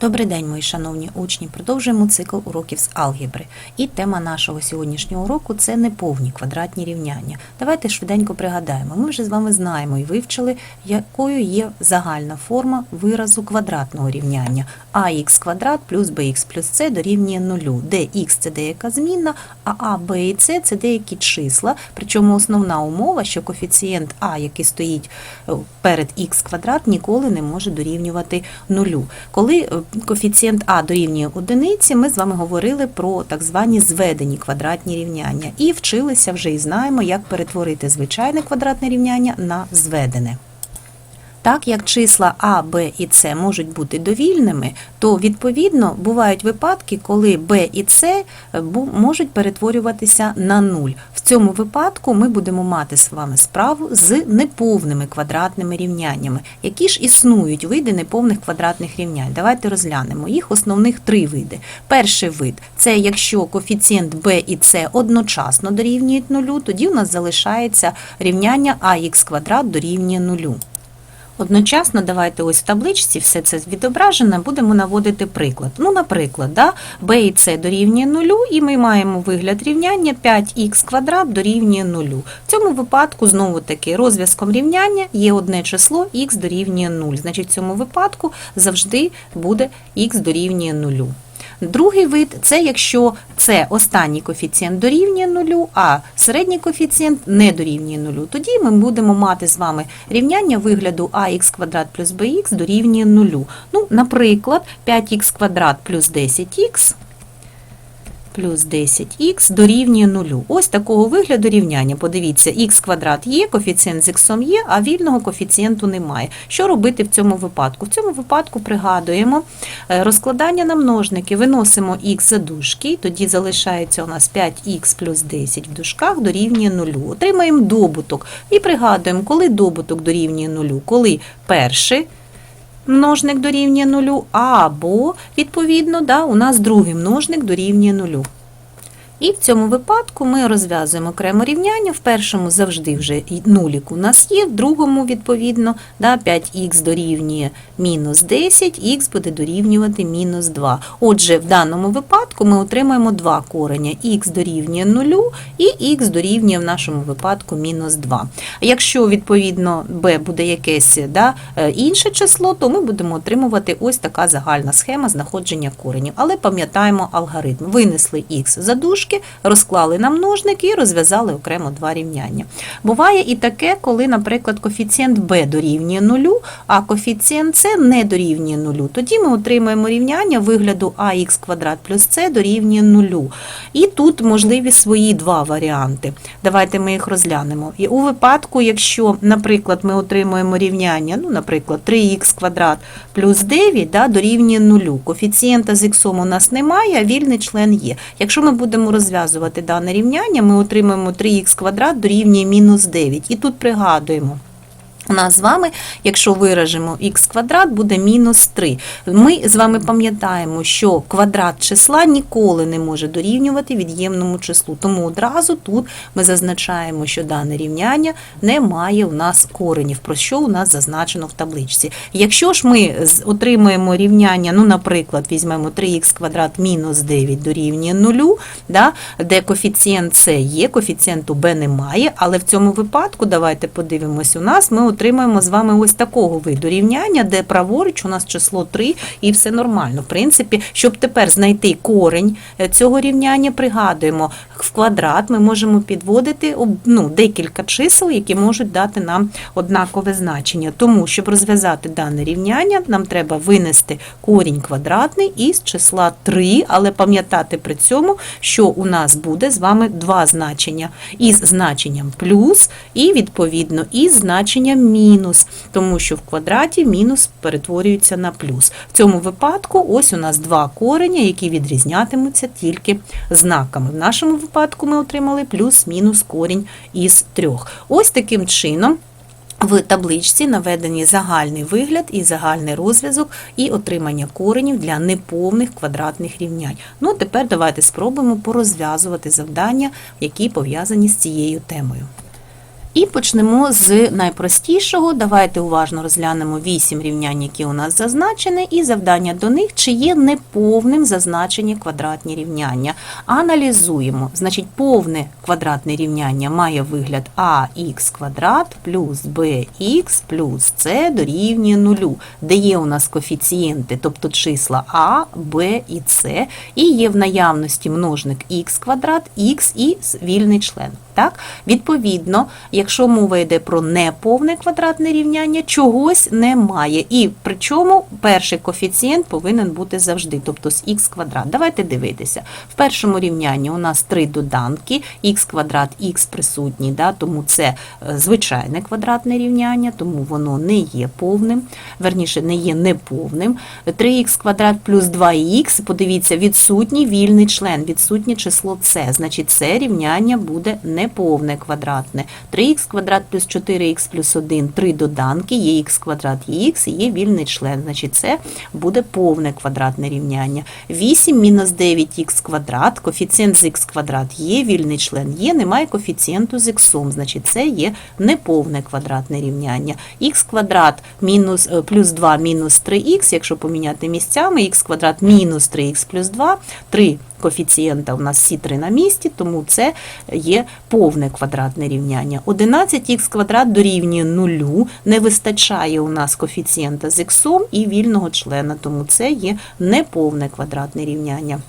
Добрий день, мої шановні учні. Продовжуємо цикл уроків з алгебри. І тема нашого сьогоднішнього уроку це неповні квадратні рівняння. Давайте швиденько пригадаємо. Ми вже з вами знаємо і вивчили, якою є загальна форма виразу квадратного рівняння. ax квадрат плюс bx плюс c дорівнює нулю, де x – це деяка змінна, а а, b і c – це деякі числа. Причому основна умова, що коефіцієнт а, який стоїть е, перед х квадрат, ніколи не може дорівнювати нулю. Коли е, коефіцієнт а дорівнює одиниці, ми з вами говорили про так звані зведені квадратні рівняння і вчилися вже і знаємо, як перетворити звичайне квадратне рівняння на зведене. Так як числа А, Б і С можуть бути довільними, то відповідно бувають випадки, коли Б і С е, можуть перетворюватися на нуль. В цьому випадку ми будемо мати з вами справу з неповними квадратними рівняннями. Які ж існують види неповних квадратних рівнянь? Давайте розглянемо їх основних три види. Перший вид це якщо коефіцієнт Б і С одночасно дорівнюють нулю, тоді у нас залишається рівняння АХ квадрат дорівнює нулю. Одночасно давайте ось в табличці все це відображено, будемо наводити приклад. Ну, наприклад, да, b і c дорівнює нулю, і ми маємо вигляд рівняння 5х квадрат дорівнює нулю. В цьому випадку, знову таки, розв'язком рівняння є одне число х дорівнює 0. Значить, в цьому випадку завжди буде х дорівнює нулю. Другий вид це якщо це останній коефіцієнт дорівнює нулю, а середній коефіцієнт не дорівнює нулю. Тоді ми будемо мати з вами рівняння вигляду ax квадрат плюс bx дорівнює нулю. Ну, наприклад, 5х квадрат плюс 10х плюс 10х дорівнює нулю. Ось такого вигляду рівняння. Подивіться, х квадрат є, коефіцієнт з х є, а вільного коефіцієнту немає. Що робити в цьому випадку? В цьому випадку пригадуємо е, розкладання на множники, виносимо х за дужки, тоді залишається у нас 5х плюс 10 в дужках дорівнює нулю. Отримаємо добуток і пригадуємо, коли добуток дорівнює нулю, коли перший множник дорівнює нулю, або, відповідно, да, у нас другий множник дорівнює нулю. І в цьому випадку ми розв'язуємо окремо рівняння. В першому завжди вже нулік у нас є, в другому, відповідно, да, 5х дорівнює мінус 10, х буде дорівнювати мінус 2. Отже, в даному випадку ми отримаємо два корення. х дорівнює 0 і х дорівнює в нашому випадку мінус 2. Якщо, відповідно, b буде якесь да, е, інше число, то ми будемо отримувати ось така загальна схема знаходження коренів. Але пам'ятаємо алгоритм. Винесли х за дужки, розклали на множники і розв'язали окремо два рівняння. Буває і таке, коли, наприклад, коефіцієнт b дорівнює нулю, а коефіцієнт c не дорівнює нулю. Тоді ми отримаємо рівняння вигляду ax квадрат плюс c дорівнює нулю. І тут можливі свої два варіанти. Давайте ми їх розглянемо. І у випадку, якщо, наприклад, ми отримуємо рівняння, ну, наприклад, 3х квадрат плюс 9 да, дорівнює нулю. Коефіцієнта з х у нас немає, а вільний член є. Якщо ми будемо розв'язувати дане рівняння, ми отримаємо 3х квадрат дорівнює мінус 9. І тут пригадуємо. У нас з вами, якщо виражемо х квадрат, буде мінус 3. Ми з вами пам'ятаємо, що квадрат числа ніколи не може дорівнювати від'ємному числу. Тому одразу тут ми зазначаємо, що дане рівняння не має у нас коренів, про що у нас зазначено в табличці. Якщо ж ми отримаємо рівняння, ну, наприклад, візьмемо 3х квадрат мінус 9 дорівнює 0, да, де коефіцієнт С є, коефіцієнту Б немає, але в цьому випадку, давайте подивимось, у нас ми отримаємо з вами ось такого виду рівняння, де праворуч у нас число 3 і все нормально. В принципі, щоб тепер знайти корень е, цього рівняння, пригадуємо, в квадрат ми можемо підводити ну, декілька чисел, які можуть дати нам однакове значення. Тому, щоб розв'язати дане рівняння, нам треба винести корінь квадратний із числа 3, але пам'ятати при цьому, що у нас буде з вами два значення із значенням плюс і відповідно із значенням мінус, тому що в квадраті мінус перетворюється на плюс. В цьому випадку ось у нас два корення, які відрізнятимуться тільки знаками. В нашому випадку ми отримали плюс-мінус корінь із трьох. Ось таким чином. В табличці наведені загальний вигляд і загальний розв'язок і отримання коренів для неповних квадратних рівнянь. Ну, тепер давайте спробуємо порозв'язувати завдання, які пов'язані з цією темою. І почнемо з найпростішого. Давайте уважно розглянемо 8 рівнянь, які у нас зазначені, і завдання до них, чи є неповним зазначені квадратні рівняння. Аналізуємо. Значить, повне квадратне рівняння має вигляд ax квадрат плюс bx плюс c дорівнює нулю, де є у нас коефіцієнти, тобто числа a, b і c, і є в наявності множник x квадрат, x і вільний член. Так? Відповідно, якщо мова йде про неповне квадратне рівняння, чогось немає. І причому перший коефіцієнт повинен бути завжди, тобто з х квадрат. Давайте дивитися. В першому рівнянні у нас три доданки, х квадрат, х присутній, да? тому це е, звичайне квадратне рівняння, тому воно не є повним, верніше не є неповним. 3х квадрат плюс 2х, подивіться, відсутній вільний член, відсутнє число c, значить це рівняння буде неповне квадратне. 3х квадрат плюс 4х плюс 1, 3 доданки, є х квадрат і х, є вільний член, значить це буде повне квадратне рівняння. 8 мінус 9х квадрат, коефіцієнт з х квадрат є, вільний член є, немає коефіцієнту з х, значить це є неповне квадратне рівняння. х квадрат мінус, е, плюс 2 мінус 3х, якщо поміняти місцями, х квадрат мінус 3х плюс 2, 3 коефіцієнта у нас всі три на місці, тому це є повне квадратне рівняння. 11х квадрат дорівнює нулю, не вистачає у нас коефіцієнта з х і вільного члена, тому це є неповне квадратне рівняння.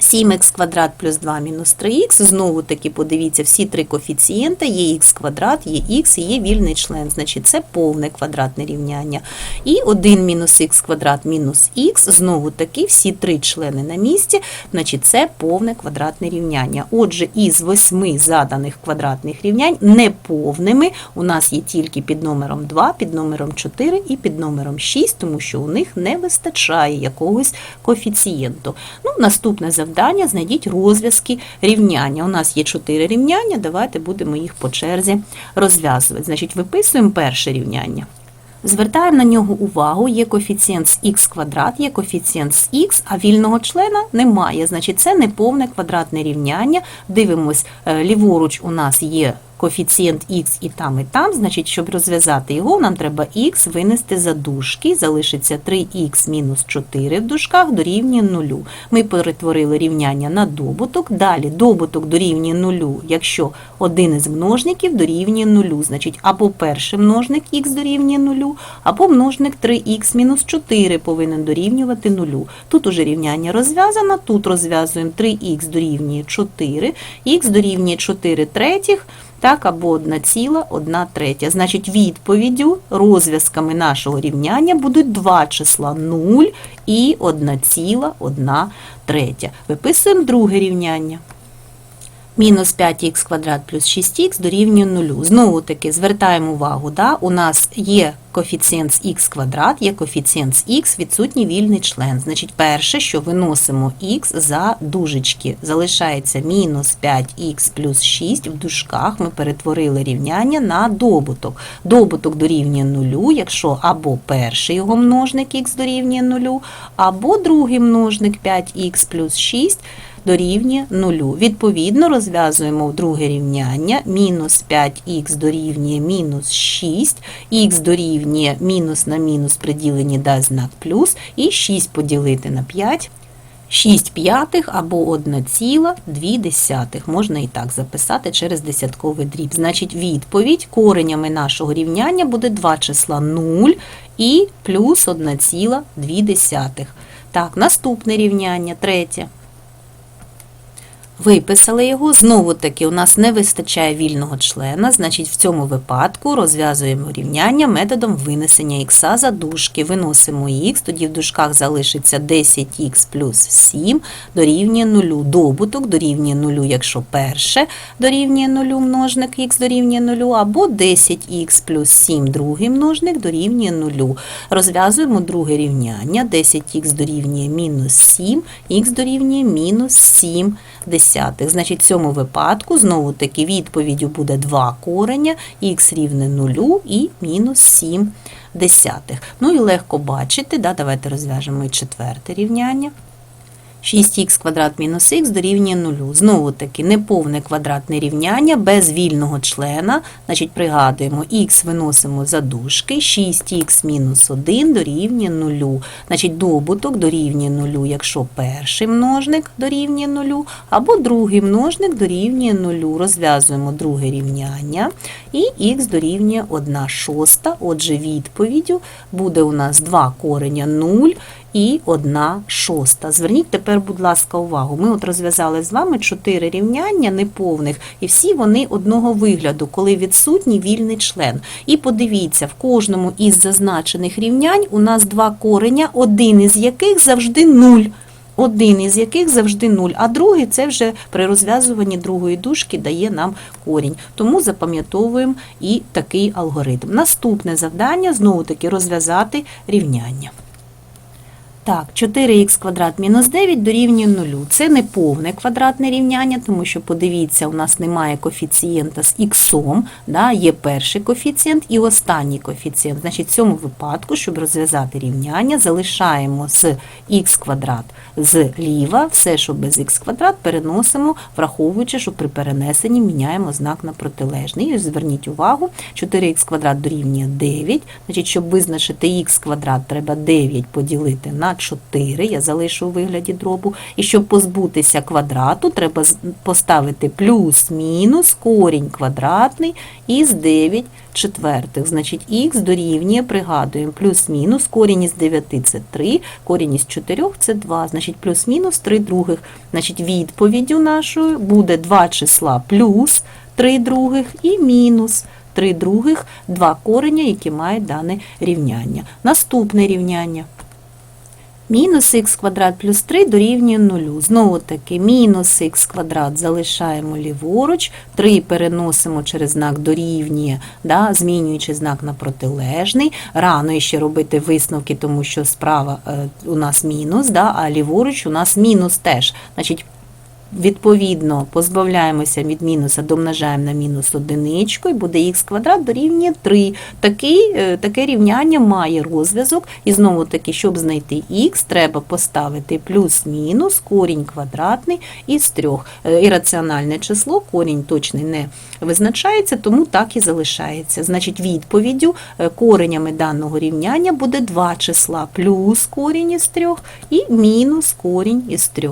7х квадрат плюс 2 мінус 3х, знову таки подивіться, всі три коефіцієнти, є х квадрат, є х і є вільний член, значить це повне квадратне рівняння. І 1 мінус х квадрат мінус х, знову таки всі три члени на місці, значить це повне квадратне рівняння. Отже, із восьми заданих квадратних рівнянь неповними у нас є тільки під номером 2, під номером 4 і під номером 6, тому що у них не вистачає якогось коефіцієнту. Ну, Наступне завдання знайдіть розв'язки рівняння. У нас є чотири рівняння, давайте будемо їх по черзі розв'язувати. Значить, виписуємо перше рівняння. Звертаємо на нього увагу, є коефіцієнт з х квадрат, є коефіцієнт з х, а вільного члена немає. Значить, це неповне квадратне рівняння. Дивимось, е, ліворуч у нас є коефіцієнт х і там, і там, значить, щоб розв'язати його, нам треба х винести за дужки, залишиться 3х мінус 4 в дужках дорівнює 0. Ми перетворили рівняння на добуток, далі добуток дорівнює 0, якщо один із множників дорівнює 0, значить або перший множник х дорівнює 0, або множник 3х мінус 4 повинен дорівнювати 0. Тут уже рівняння розв'язано, тут розв'язуємо 3х дорівнює 4, х дорівнює 4 третіх, так, або 1 ціла, 1 третя. Значить, відповіддю розв'язками нашого рівняння будуть два числа 0 і 1 ціла, 1 третя. Виписуємо друге рівняння. Мінус 5х квадрат плюс 6х дорівнює 0. Знову таки звертаємо увагу, да? у нас є коефіцієнт з х квадрат, є коефіцієнт з х, відсутній вільний член. Значить, перше, що виносимо х за дужечки. Залишається мінус 5х плюс 6 в дужках. Ми перетворили рівняння на добуток. Добуток дорівнює 0, якщо або перший його множник х дорівнює 0, або другий множник 5х плюс 6 дорівнює 0. Відповідно, розв'язуємо друге рівняння. Мінус 5х дорівнює мінус 6, х дорівнює мінус на мінус приділені дасть знак плюс, і 6 поділити на 5. 6 п'ятих або 1,2 десятих. Можна і так записати через десятковий дріб. Значить, відповідь коренями нашого рівняння буде два числа 0 і плюс 1,2. Так, наступне рівняння, третє. Виписали його, знову таки у нас не вистачає вільного члена, значить в цьому випадку розв'язуємо рівняння методом винесення х за дужки. Виносимо х, тоді в дужках залишиться 10х плюс 7 дорівнює 0. Добуток дорівнює 0, якщо перше дорівнює 0 множник х дорівнює 0, або 10х плюс 7 другий множник дорівнює 0. Розв'язуємо друге рівняння, 10х дорівнює мінус 7, х дорівнює мінус 7 десятих. Значить, в цьому випадку знову таки відповіддю буде 2 кореня, х рівне 0 і мінус 7 десятих. Ну і легко бачити, да, давайте розв'яжемо і четверте рівняння. 6х квадрат мінус х дорівнює 0. Знову таки неповне квадратне рівняння без вільного члена. Значить, пригадуємо, х виносимо за дужки, 6х мінус 1 дорівнює 0. Значить, добуток дорівнює 0, якщо перший множник дорівнює 0, або другий множник дорівнює 0. Розв'язуємо друге рівняння. І х дорівнює 1 шоста. Отже, відповіддю буде у нас 2 кореня 0 і 1 шоста. Зверніть тепер, будь ласка, увагу. Ми от розв'язали з вами 4 рівняння неповних, і всі вони одного вигляду, коли відсутній вільний член. І подивіться, в кожному із зазначених рівнянь у нас два кореня, один із яких завжди 0. Один із яких завжди 0, а другий це вже при розв'язуванні другої дужки дає нам корінь. Тому запам'ятовуємо і такий алгоритм. Наступне завдання знову таки розв'язати рівняння. Так, 4х квадрат мінус 9 дорівнює 0. Це не повне квадратне рівняння, тому що, подивіться, у нас немає коефіцієнта з х, да, є перший коефіцієнт і останній коефіцієнт. Значить, в цьому випадку, щоб розв'язати рівняння, залишаємо з х квадрат зліва, все, що без х квадрат, переносимо, враховуючи, що при перенесенні міняємо знак на протилежний. І зверніть увагу, 4х квадрат дорівнює 9. Значить, щоб визначити х квадрат, треба 9 поділити на 4, я залишу у вигляді дробу. І щоб позбутися квадрату, треба поставити плюс-мінус корінь квадратний із 9 четвертих. Значить, х дорівнює, пригадуємо, плюс-мінус, корінь із 9 – це 3, корінь із 4 – це 2, значить, плюс-мінус 3 других. Значить, відповіддю нашою буде два числа плюс 3 других і мінус 3 других, два кореня, які мають дане рівняння. Наступне рівняння. Мінус х квадрат плюс 3 дорівнює 0. Знову таки, мінус х квадрат залишаємо ліворуч, 3 переносимо через знак дорівнює, да, змінюючи знак на протилежний. Рано ще робити висновки, тому що справа е, у нас мінус, да, а ліворуч у нас мінус теж. Значить, Відповідно, позбавляємося від мінуса, домножаємо на мінус одиничку, і буде х квадрат дорівнює 3. Такий, е, таке рівняння має розв'язок. І знову таки, щоб знайти х, треба поставити плюс-мінус корінь квадратний із 3. Ірраціональне число, корінь точний не визначається, тому так і залишається. Значить, відповіддю е, коренями даного рівняння буде два числа плюс корінь із 3 і мінус корінь із 3.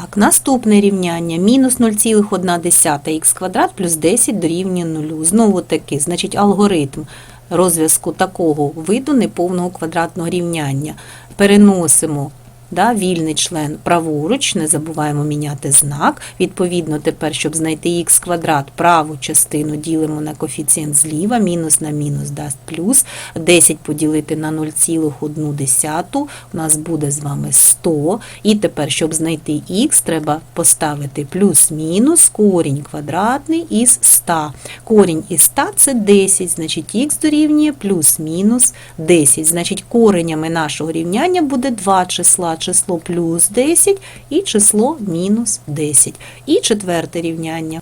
Так, наступне рівняння. Мінус 0,1х квадрат плюс 10 дорівнює 0. Знову таки, значить, алгоритм розв'язку такого виду неповного квадратного рівняння. Переносимо да, вільний член праворуч, не забуваємо міняти знак. Відповідно, тепер, щоб знайти х квадрат, праву частину ділимо на коефіцієнт зліва, мінус на мінус дасть плюс. 10 поділити на 0,1 у нас буде з вами 100. І тепер, щоб знайти х, треба поставити плюс-мінус корінь квадратний із 100. Корінь із 100 – це 10, значить х дорівнює плюс-мінус 10. Значить, коренями нашого рівняння буде два числа, число плюс 10 і число мінус 10. І четверте рівняння.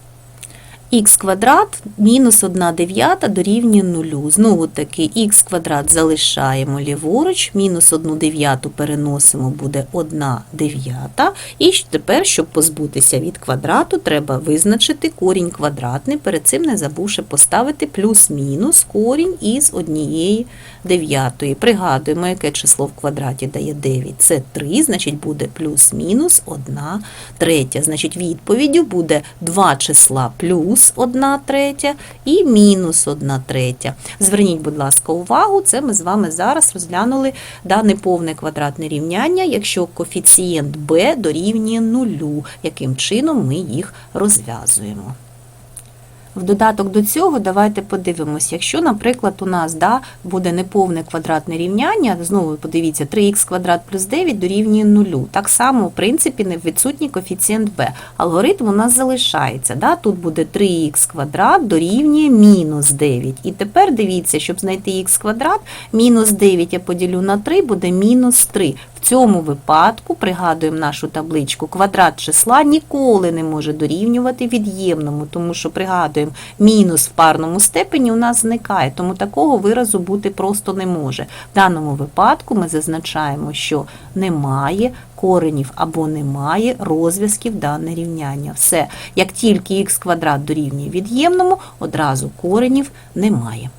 Х квадрат мінус 1 дев'ята дорівнює 0. Знову таки х квадрат залишаємо ліворуч, мінус 1 дев'яту переносимо, буде 1 дев'ята. І тепер, щоб позбутися від квадрату, треба визначити корінь квадратний, перед цим не забувши поставити плюс-мінус корінь із однієї дев'ятої. Пригадуємо, яке число в квадраті дає 9. Це 3, значить буде плюс-мінус 1 третя. Значить, відповіддю буде 2 числа плюс 1 третя і мінус 1 третя. Зверніть, будь ласка, увагу, це ми з вами зараз розглянули дане повне квадратне рівняння, якщо коефіцієнт b дорівнює нулю, яким чином ми їх розв'язуємо. В додаток до цього давайте подивимось, якщо, наприклад, у нас да, буде неповне квадратне рівняння, знову подивіться, 3х квадрат плюс 9 дорівнює 0. Так само, в принципі, не відсутній коефіцієнт b. Алгоритм у нас залишається. Да? Тут буде 3х квадрат дорівнює мінус 9. І тепер дивіться, щоб знайти х квадрат, мінус 9 я поділю на 3, буде мінус 3. Цьому випадку, пригадуємо нашу табличку, квадрат числа ніколи не може дорівнювати від'ємному, тому що пригадуємо, мінус в парному степені у нас зникає, тому такого виразу бути просто не може. В даному випадку ми зазначаємо, що немає коренів або немає розв'язків дане рівняння. Все, як тільки х квадрат дорівнює від'ємному, одразу коренів немає.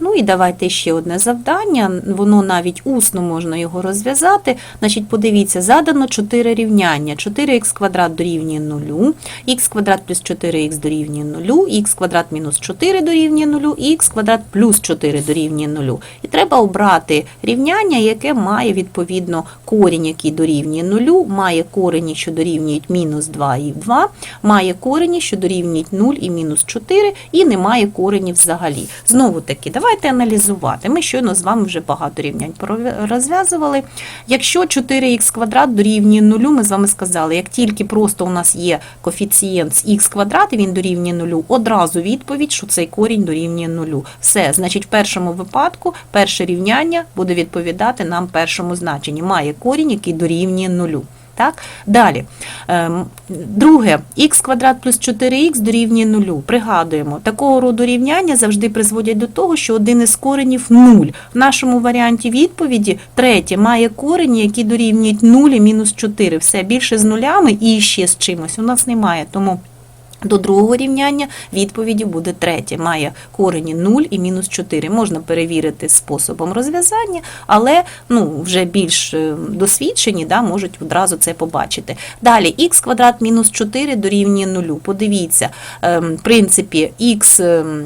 Ну і давайте ще одне завдання. Воно навіть усно можна його розв'язати. Значить, подивіться, задано 4 рівняння. 4х квадрат дорівнює 0, х квадрат плюс 4х дорівнює 0, х квадрат мінус 4 дорівнює 0, і х квадрат плюс 4 дорівнює 0. І треба обрати рівняння, яке має відповідно корінь, який дорівнює 0, має корені, що дорівнюють мінус 2 і 2, має корені, що дорівнюють 0 і мінус 4, і немає коренів взагалі. Знову таки, давайте аналізувати. Ми щойно з вами вже багато рівнянь розв'язували. Якщо 4х квадрат дорівнює 0, ми з вами сказали, як тільки просто у нас є коефіцієнт з х квадрат, і він дорівнює 0, одразу відповідь, що цей корінь дорівнює 0. Все, значить, в першому випадку перше рівняння буде відповідати нам першому значенні. Має корінь, який дорівнює 0. Так? Далі. Ем, Друге, х квадрат плюс 4х дорівнює 0. Пригадуємо, такого роду рівняння завжди призводять до того, що один із коренів 0. В нашому варіанті відповіді третє має корені, які дорівнюють 0 і мінус 4. Все більше з нулями і ще з чимось у нас немає. Тому до другого рівняння відповіді буде третє. Має корені 0 і мінус 4. Можна перевірити способом розв'язання, але ну, вже більш е, досвідчені да, можуть одразу це побачити. Далі х квадрат мінус 4 дорівнює 0. Подивіться, ем, в принципі, х. ем,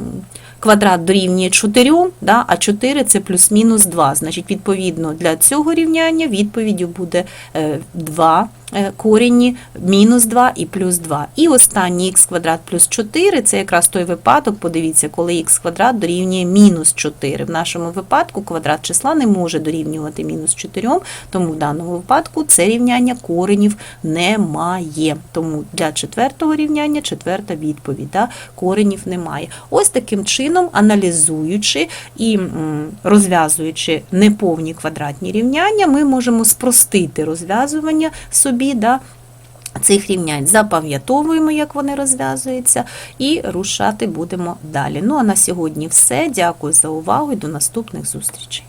Квадрат дорівнює 4, да, а 4 це плюс-мінус 2. Значить, відповідно, для цього рівняння відповіддю буде е, 2 е, корені, мінус 2 і плюс 2. І останній х квадрат плюс 4 це якраз той випадок, подивіться, коли х квадрат дорівнює мінус 4. В нашому випадку квадрат числа не може дорівнювати мінус 4, тому в даному випадку це рівняння коренів немає. Тому для четвертого рівняння четверта відповідь, да, коренів немає. Ось таким чином, аналізуючи і розв'язуючи неповні квадратні рівняння, ми можемо спростити розв'язування собі. Да, Цих рівнянь запам'ятовуємо, як вони розв'язуються, і рушати будемо далі. Ну а на сьогодні все. Дякую за увагу і до наступних зустрічей.